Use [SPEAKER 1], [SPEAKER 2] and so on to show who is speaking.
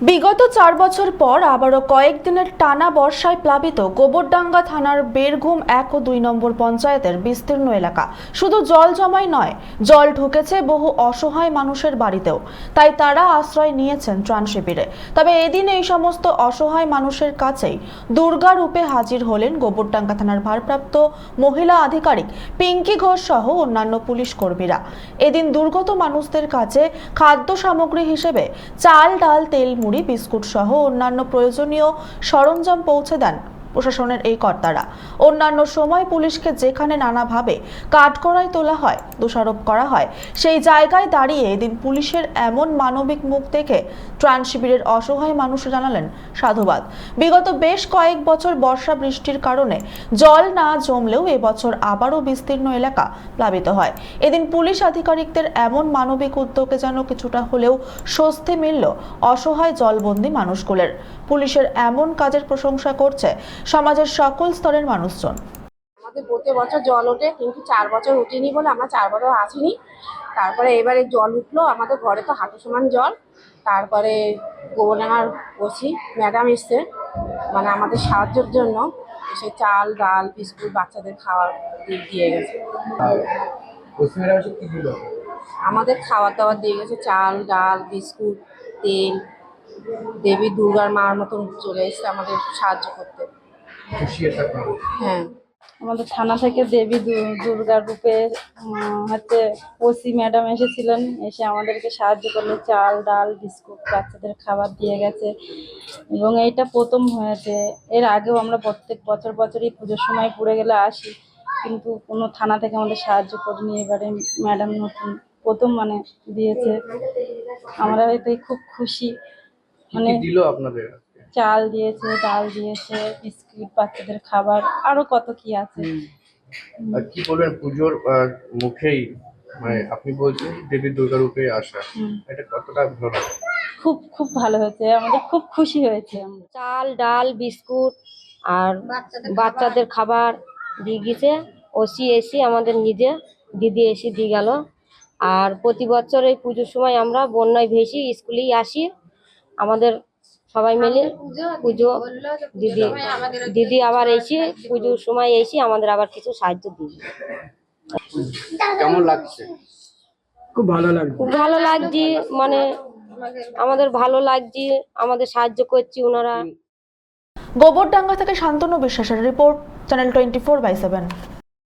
[SPEAKER 1] বিগত চার বছর পর আবারও কয়েকদিনের টানা বর্ষায় প্লাবিত গোবরডাঙ্গা থানার বেরঘুম এক ও দুই নম্বর পঞ্চায়েতের বিস্তীর্ণ এলাকা। শুধু জল জমাই নয়, জল ঢুকেছে বহু অসহায় মানুষের বাড়িতেও। তাই তারা আশ্রয় নিয়েছেন ত্রাণ শিবিরে। তবে এদিন এই সমস্ত অসহায় মানুষের কাছেই দুর্গা রূপে হাজির হলেন গোবরডাঙ্গা থানার ভারপ্রাপ্ত মহিলা আধিকারিক পিঙ্কি ঘোষ সহ অন্যান্য পুলিশ কর্মীরা। এদিন দুর্গত মানুষদের কাছে খাদ্য সামগ্রী হিসেবে চাল, ডাল, তেল মুড়ি বিস্কুট সহ অন্যান্য প্রয়োজনীয় সরঞ্জাম পৌঁছে দেন। প্রশাসনের এই কর্তারা। অন্যান্য সময় পুলিশকে যেখানে নানাভাবে কাঠগড়ায় তোলা হয়, দোষারোপ করা হয়, সেই জায়গায় দাঁড়িয়ে এদিন পুলিশের এমন মানবিক মুখ দেখে ত্রাণ শিবিরের অসহায় মানুষ জানালেন সাধুবাদ। বিগত বেশ কয়েক বছর বর্ষা বৃষ্টির কারণে জল না জমলেও এবছর আবারও বিস্তীর্ণ এলাকা প্লাবিত হয়। এদিন পুলিশ আধিকারিকদের এমন মানবিক উদ্যোগে যেন কিছুটা হলেও স্বস্তি মিলল অসহায় জলবন্দী মানুষগুলোর। পুলিশের এমন কাজের প্রশংসা করছে সমাজের সকল স্তরের মানুষজন।
[SPEAKER 2] আমাদের প্রতি বছর জল ওঠে কিন্তু চার বছর উঠিনি বলে আমরা চার বছর আসিনি। তারপরে এবারে জল উঠল আমাদের ঘরে তো হাঁটু সমান জল। তারপরে গোবরডাঙ্গার ওসি ম্যাডাম এসছে মানে আমাদের সাহায্যের জন্য। সে চাল ডাল বিস্কুট বাচ্চাদের খাওয়ার দিয়ে গেছে। আমাদের খাবার দাবার দিয়ে গেছে চাল ডাল বিস্কুট তেল। দেবী দুর্গার মার মতন চলে এসছে আমাদের সাহায্য করতে। হ্যাঁ।
[SPEAKER 3] আমাদের থানা থেকে দেবী দুর্গার রূপে হচ্ছে ওসি ম্যাডাম এসেছিলেন, এসে আমাদেরকে সাহায্য করল, চাল, ডাল, বিস্কুট, বাচ্চাদের খাবার দিয়ে গেছে। এবং এইটা প্রথম হয়েছে। এর আগেও আমরা প্রত্যেক বছর বছরই পুজোর সময় পুড়ে গেলে আসি, কিন্তু কোনো থানা থেকে আমাদের সাহায্য করিনি। এবারে ম্যাডাম নতুন, প্রথম মানে দিয়েছে। আমরা এতে খুব খুশি। মানে
[SPEAKER 4] দিল আপনাদের
[SPEAKER 3] চাল দিয়েছে ডাল দিয়েছে বিস্কিট বাচ্চাদের খাবার আরও কত কি আছে।
[SPEAKER 4] আর কি বলবেন পুজোর মুখেই মানে আপনি বলছেন দেবী দুর্গা রূপে আসা। এটা কতটা ভালো লাগে?
[SPEAKER 3] খুব খুব ভালো হয়েছে। আমাদের খুব খুশি হয়েছে
[SPEAKER 5] চাল ডাল বিস্কুট আর বাচ্চাদের খাবার দিয়ে গেছে। ওসি এসি আমাদের নিজে দিদি এসে দিয়ে গেল। আর প্রতি বছর এই পুজোর সময় আমরা বন্যায় ভেসি স্কুলেই আসি। আমাদের সবাই মিলে পুজো দিদি দিদি আবার এসে পুজোর সময় এসে আমাদের আবার কিছু সাহায্য দিই
[SPEAKER 4] কেমন লাগছে?
[SPEAKER 6] খুব ভালো লাগবে
[SPEAKER 5] খুব ভালো লাগছে মানে আমাদের ভালো লাগছে আমাদের সাহায্য করছি ওনারা।
[SPEAKER 1] গোবরডাঙ্গা থেকে শান্তনু বিশ্বাসের report channel twenty four by seven.